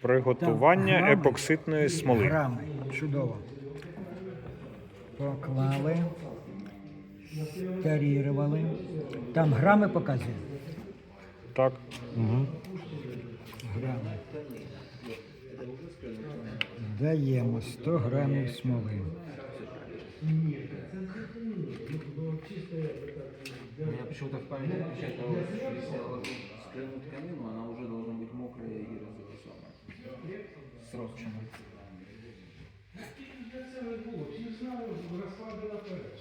Приготування Там грами епоксидної і смоли. Грами. Чудово. Поклали, старірували. Там грами показує. Так. Грами. Даємо 100 грамів смоли. У меня почему-то в памяти отмечается, вот, если скрынуть тканину, она уже должна быть мокрая и. відстрочено. Це не було. Всі знали, розклади наперед.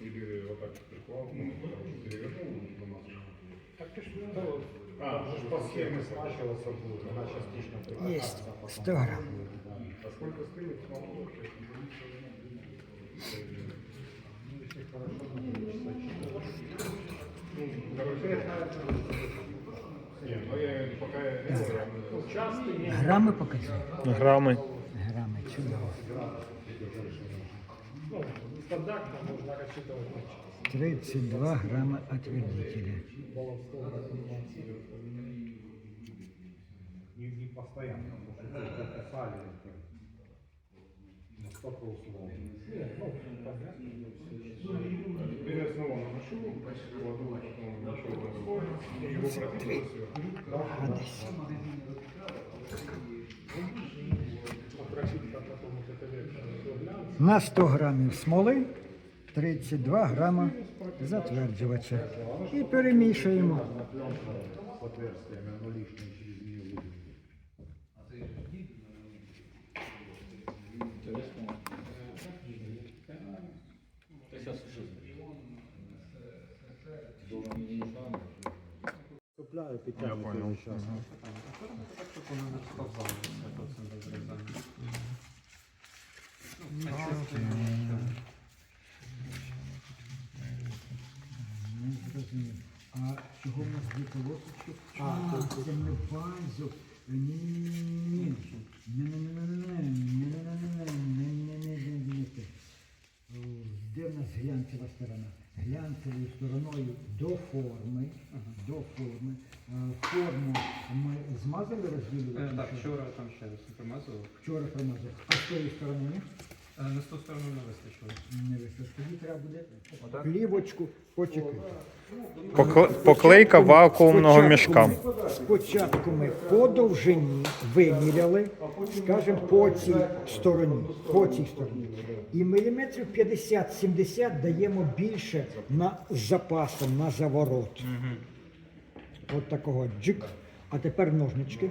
Или вот так прикладывал, ну, потому перевернул бумагу. Так ты что? Да, а, вот. А, уже по схеме сначала будет, она частично прикладывается. Есть, а здорово. А сколько стоит? Ну, хорошо, Грами показує. Грами. Грами, чудово. ну, стандартно можно рассчитывать на час. 32 грама отвердителя. Не постоянно, потому что тут писали это настолько условно. Ну, понятно. Теперь я снова наношу, кладу потом еще один слой, и его пропитываю сверху. Попросить там потом вот это вечером глянца. На 100 грамів смоли 32 грама затверджувача. І перемішуємо. с отверстиями, оно лишнее Підтягую сейчас. Не зрозумів. А чого в нас дві полосочки? А, це не базу. Ні, ні, ні, ні, ні, ні, Де в нас глянцева сторона? Глянцевою стороною до форми, до форми. А, Форму ми змазали, розділили? Е, Так, вчора там ще раз промазував. Вчора промазали. А з тої сторони ні? Е, На 100 сторону не вистачило. Не вистачить. Тоді треба буде плівочку почекати. Покл- Поклейка вакуумного мішка. ми- спочатку ми по довжині виміряли, скажімо, по цій стороні, по цій стороні. І міліметрів 50-70 даємо більше на з запасом, на заворот. От такого джик. А тепер ножнички.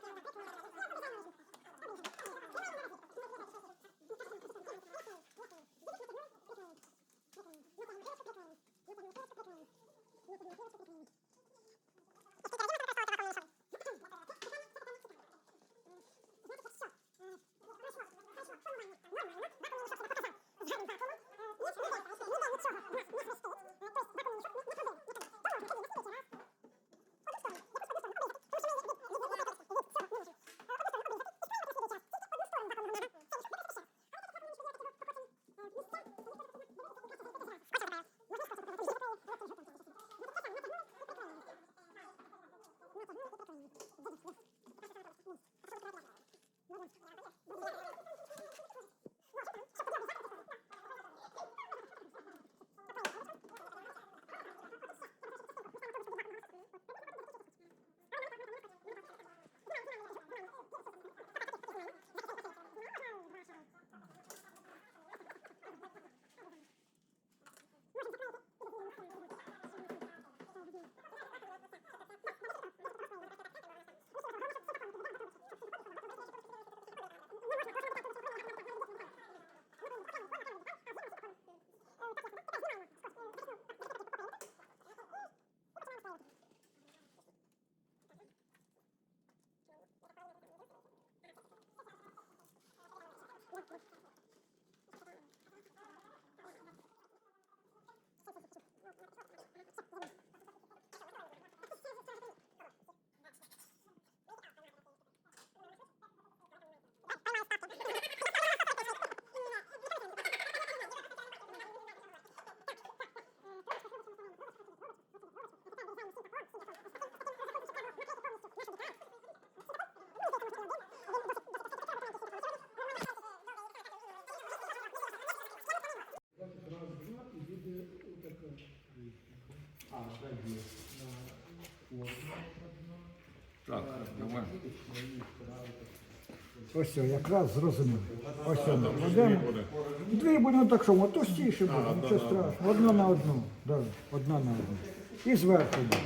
Ось все, якраз зрозуміло. Ось все ми кладемо. Дві будемо так, що воно товстіше буде, нічого страшного. Одна на одну. Да, одна на одну. І зверху буде.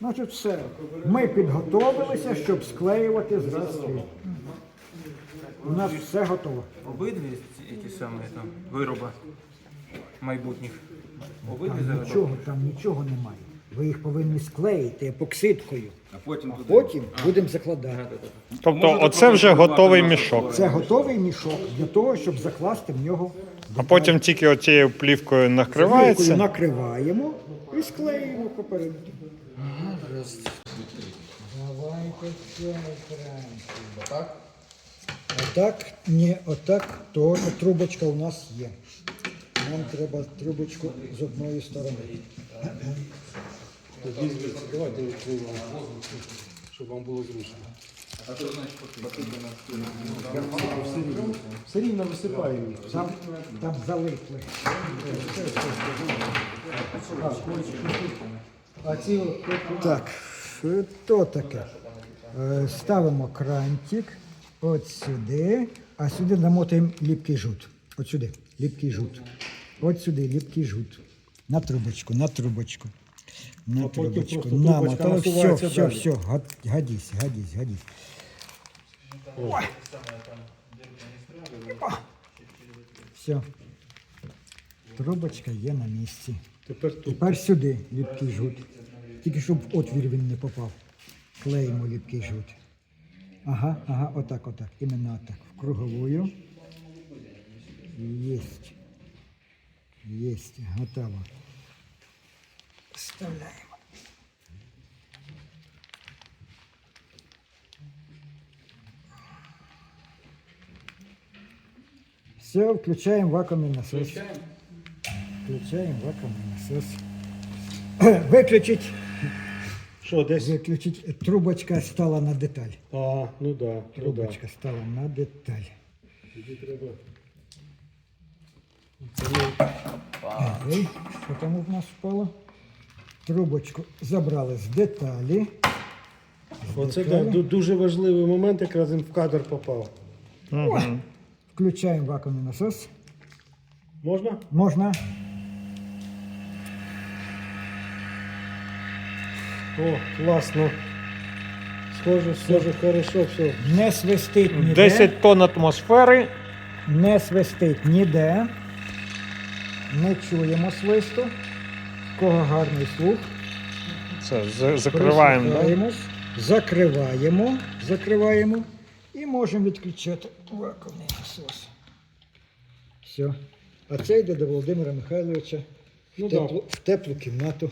Значить, все. Ми підготовилися, щоб склеювати зразки. У нас все готово. Обидві ці ті самі там вироби майбутніх. Обидві Там нічого, там нічого немає. Ви їх повинні склеїти епоксидкою. А потім А потім будемо закладати. Тобто, оце вже готовий мішок. Це готовий мішок для того, щоб закласти в нього. А потім тільки оцією плівкою Плівкою накривається. накриваємо і склеїмо попередньо. Давайте цей крайчик. Так? Отак, ні, отак, то трубочка у нас є. Нам треба трубочку з одної сторони. Звідси, давайте відкриємо, вам було зручно. А що значить потрібно? Все рівно висипаємо. Там, там залипли. А ці Так, що таке? Е, Ставимо крантик от сюди, а сюди намотаємо ліпкий жут. От сюди, ліпкий жут. От сюди ліпкий жут. На трубочку, на трубочку. На А потім трубочку. просто трубочка Намотали. Все, насувається все, далі. все. гад- Гадись, гадись, гадись. Ой. Все. Трубочка є на місці. тепер тут. Тепер сюди ліпкий жут. Тільки щоб в отвір він не попав. Клеїмо ліпкий жут. Ага, ага, отак, отак. Іменно отак. В круговую. Єсть. Єсть. Готово. Вставляємо. Все, включаємо вакуумний насос. Включаємо вакуумний насос. Виключить, Що, десь? виключить. Трубочка стала на деталь. А, ну да, ну да. Трубочка стала на деталь. Тоді треба. Ей, що там у нас впало? Трубочку забрали з деталі. Оце деталі. ду- дуже важливий момент, якраз він в кадр попав. Мгм. Включаємо вакуумний насос. Можна? Можна. О, класно. Схоже, схоже, хорошо, все. Не свистить ніде. 10 тонн атмосфери. Не свистить ніде. Не чуємо свисту. Кого гарний слух. Це закриваємо. Да? Закриваємо, закриваємо і можемо відключати вакуумний насос. Все. А це йде до Володимира Михайловича в, Ну да. теплу, в теплу кімнату.